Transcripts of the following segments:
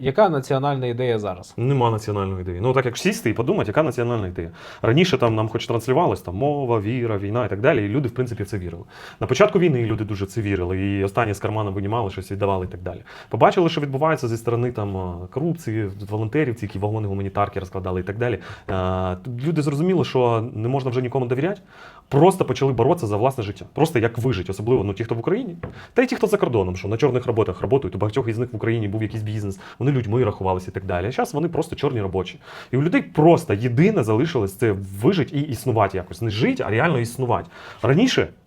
Яка національна ідея зараз? Нема національної ідеї. Ну так як сісти і подумати, яка національна ідея. Раніше там нам хоч транслювалось там мова, віра, війна і так далі. І люди, в принципі, в це вірили. На початку війни люди дуже це вірили, і останні з кармана винімали щось віддавали і так далі. Побачили, що відбувається зі сторони там корупції, волонтерів, ці, які вагони гуманітарки розкладали і так далі. Люди зрозуміли, що не можна вже нікому довіряти. Просто почали боротися за власне життя. Просто як вижити, особливо ну, ті, хто в Україні, та й ті, хто за кордоном, що на чорних роботах працюють. У багатьох із них в Україні був якийсь бізнес, вони людьми рахувалися і так далі. А зараз вони просто чорні робочі. І у людей просто єдине залишилось це вижити і існувати якось. Не жити, а реально існувати. Раніше,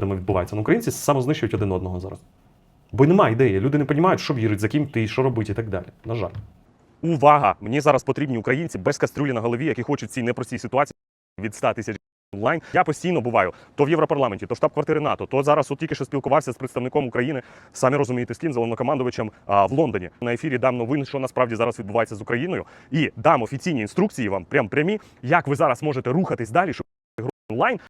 методами відбувається. Ну, українці самознищують один одного зараз. Бо немає ідеї. Люди не розуміють, що вірить, за ким ти, що робити і так далі. На жаль. Увага! Мені зараз потрібні українці без кастрюлі на голові, які хочуть в цій непростій ситуації від 100 тисяч онлайн. Я постійно буваю то в Європарламенті, то штаб-квартири НАТО, то зараз от тільки що спілкувався з представником України, самі розумієте, з ким, головнокомандувачем а, в Лондоні. На ефірі дам новин, що насправді зараз відбувається з Україною, і дам офіційні інструкції вам, прям прямі, як ви зараз можете рухатись далі, щоб онлайн